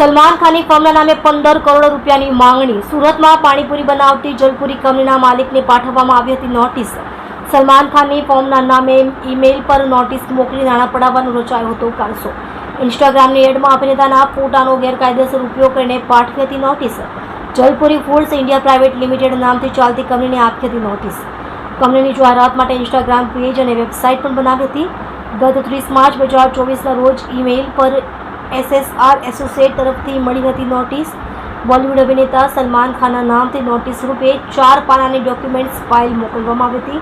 સલમાન ખાનની ફર્મના નામે પંદર કરોડ રૂપિયાની માંગણી. સુરતમાં પાણીપુરી બનાવતી જલપુરી કંપનીના માલિકને પાઠવવામાં આવી હતી નોટિસ. સલમાન ખાનની ફોર્મના નામે ઈમેલ પર નોટિસ મોકલી નાણાં પડાવવાનો રચાયો હતો કારસો. ઇન્સ્ટાગ્રામની એડમાં અભિનેતાના ફોટાનો ગેરકાયદેસર ઉપયોગ કરીને પાઠવી હતી notice. Jalpuri foods India private limited નામથી ચાલતી કંપનીને આપી હતી નોટિસ. કંપનીની જાહેરાત માટે ઇન્સ્ટાગ્રામ પેજ અને વેબસાઇટ પણ બનાવી હતી. ગત ત્રીસ માર્ચ બે હજાર ચોવીસના રોજ ઈમેલ પર એસએસઆર એસોસિએટ તરફથી મળી હતી નોટિસ. બોલિવૂડ અભિનેતા સલમાન ખાનના નામથી નોટિસ રૂપે ચાર પાનાની ડોક્યુમેન્ટ્સ ફાઇલ મોકલવામાં આવી હતી.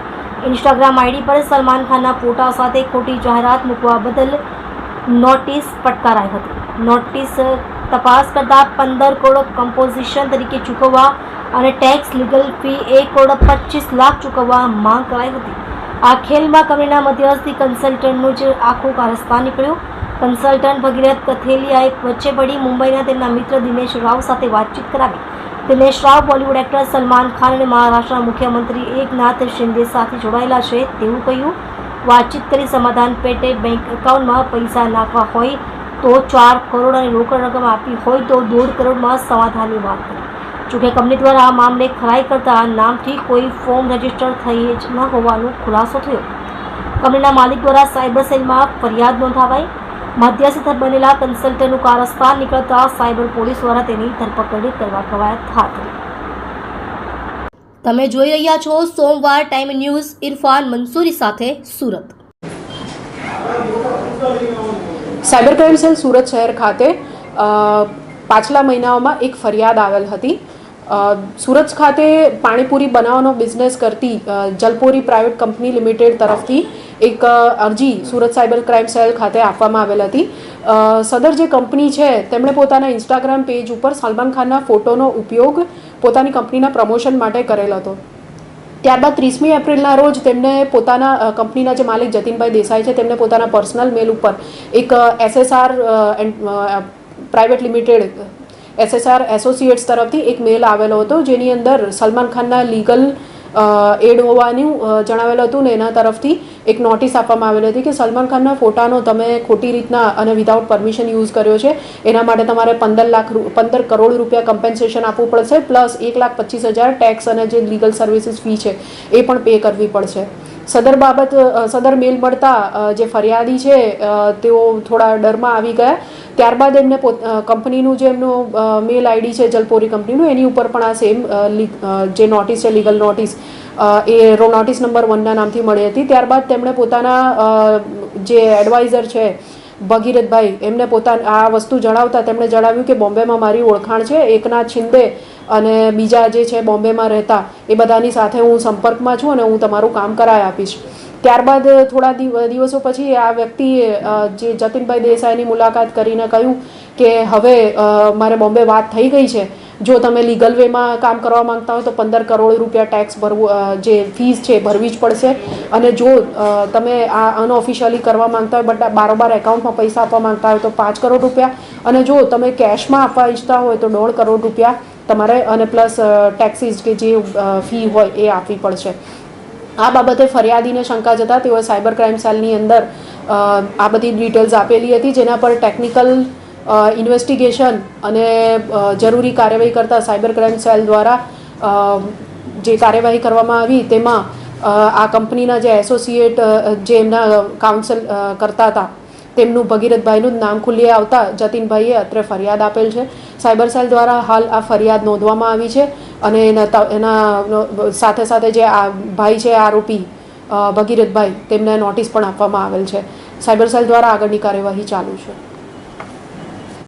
ઇન્સ્ટાગ્રામ આઈડી પર સલમાન ખાનના ફોટા સાથે ખોટી જાહેરાત મૂકવા બદલ નોટિસ ફટકારાઈ હતી. નોટિસ તપાસ કરતા પંદર કરોડ કમ્પોઝિશન તરીકે ચૂકવવા અને ટેક્સ, લીગલ ફી એક કરોડ પચીસ લાખ ચૂકવવા માંગ કરાઈ હતી. આ ખેલમાં કંપનીના મધ્યસ્થી કન્સલ્ટન્ટનું જ આખું કારસ્તાન નીકળ્યું. કન્સલ્ટન્ટ ભગીરથ કથેલિયાએ વચ્ચે પડી મુંબઈના તેમના મિત્ર દિનેશ રાવ સાથે વાતચીત કરાવી. દિનેશ રાવ બોલિવૂડ એક્ટર સલમાન ખાન અને મહારાષ્ટ્રના મુખ્યમંત્રી એકનાથ શિંદે સાથે જોડાયેલા છે તેવું કહ્યું. વાતચીત કરી સમાધાન પેટે બેંક એકાઉન્ટમાં પૈસા નાખવા હોય તો ચાર કરોડ અને રોકડ રકમ આપી હોય તો દોઢ કરોડમાં સમાધાનની વાત કરી. જોકે કંપની દ્વારા આ મામલે ખરાઈ કરતા નામથી કોઈ ફોર્મ રજિસ્ટર થઈ જ ન હોવાનો ખુલાસો થયો. કંપનીના માલિક દ્વારા સાયબર સેલમાં ફરિયાદ નોંધાવાઈ. મધ્યસ્થ બનેલા કન્સલ્ટન્ટનું કારસ્તાન નીકળતા સાયબર પોલીસ દ્વારા તેની ધરપકડ કરવા કવાયત હાથ તમે જોઈ રહ્યા છો સોમવાર ટાઈમ ન્યૂઝ ઇરફાન મંસૂરી સાથે Surat. Cyber crime cell Surat શહેર ખાતે પાછલા મહિનાઓમાં એક ફરિયાદ આવેલ હતી. સુરત ખાતે પાણીપુરી બનાવવાનો બિઝનેસ કરતી જલપોરી પ્રાઇવેટ કંપની લિમિટેડ તરફથી એક અરજી સુરત સાયબર ક્રાઇમ સેલ ખાતે આપવામાં આવેલ હતી. સદર જે કંપની છે, તેમણે પોતાના ઇન્સ્ટાગ્રામ પેજ ઉપર સલમાન ખાનના ફોટોનો ઉપયોગ પોતાની કંપનીના પ્રમોશન માટે કરેલ હતો. ત્યારબાદ ત્રીસમી એપ્રિલના રોજ તેમને પોતાના કંપનીના જે માલિક જતીનભાઈ દેસાઈ છે, તેમને પોતાના પર્સનલ મેલ ઉપર એક SSR private limited, SSR associates તરફથી એક મેલ આવેલો હતો, જેની અંદર સલમાન ખાનના લીગલ એડ હોવાનું જણાવેલું હતું ને એના તરફથી એક નોટિસ આપવામાં આવેલી હતી કે સલમાન ખાનના ફોટાનો તમે ખોટી રીતના અને વિધાઉટ પરમિશન યુઝ કર્યો છે. એના માટે તમારે પંદર લાખ પંદર કરોડ રૂપિયા કમ્પેન્સેશન આપવું પડશે પ્લસ એક લાખ પચીસ હજાર ટેક્સ અને જે લીગલ સર્વિસીસ ફી છે, એ પણ પે કરવી પડશે. સદર બાબત સદર મેલ મળતા જે ફરિયાદી છે તેઓ થોડા ડરમાં આવી ગયા. ત્યારબાદ એમને કંપનીનું જે એમનું મેલ આઈડી છે, જલપોરી કંપનીનું, એની ઉપર પણ આ સેમ જે નોટિસ છે લીગલ નોટિસ એ રો નોટિસ નંબર વનના નામથી મળી હતી. ત્યારબાદ તેમણે પોતાના જે એડવાઇઝર છે, ભગીરથભાઈ, એમને પોતાના આ વસ્તુ જણાવતા તેમણે જણાવ્યું કે બોમ્બેમાં મારી ઓળખાણ છે એકના છિંદે અને બીજા જે છે, બોમ્બેમાં રહેતા, એ બધાની સાથે હું સંપર્કમાં છું અને હું તમારું કામ કરાવી આપીશ. ત્યારબાદ થોડા દિવ- દિવસો પછી આ વ્યક્તિએ જે જતીનભાઈ દેસાઈની મુલાકાત કરીને કહ્યું કે હવે મારે બોમ્બે વાત થઈ ગઈ છે. જો તમે લીગલ વેમાં કામ કરવા માંગતા હો તો પંદર કરોડ રૂપિયા ટેક્સ ભરવું જે ફીસ છે ભરવી જ પડશે. અને જો તમે આ અનઓફિશિયલી કરવા માંગતા હોય, બટ બારોબાર એકાઉન્ટમાં પૈસા આપવા માંગતા હોય તો પાંચ કરોડ રૂપિયા. અને જો તમે કેશમાં આપવા ઈચ્છતા હોય તો દોઢ કરોડ રૂપિયા તમારે, અને પ્લસ ટેક્સીસ કે જે ફી હોય એ આપવી પડશે. આ બાબતે ફરિયાદીને શંકા જતા તેઓએ સાયબર ક્રાઇમ સેલની અંદર આ બધી ડિટેલ્સ આપેલી હતી, જેના પર ટેકનિકલ ઇન્વેસ્ટિગેશન અને જરૂરી કાર્યવાહી કરતા સાયબર ક્રાઇમ સેલ દ્વારા જે કાર્યવાહી કરવામાં આવી તેમાં આ કંપનીના જે એસોસિએટ જે એમના કાઉન્સલ કરતા હતા, તેમનું ભગીરથભાઈનું નામ ખુલ્લી આવતા જતીનભાઈએ અત્રે ફરિયાદ આપેલ છે. સાયબર સેલ દ્વારા હાલ આ ફરિયાદ નોંધવામાં આવી છે અને એના એના સાથે સાથે જે આ ભાઈ છે, આરોપી ભગીરથભાઈ, તેમને નોટિસ પણ આપવામાં આવેલ છે. સાયબર સેલ દ્વારા આગળની કાર્યવાહી ચાલુ છે.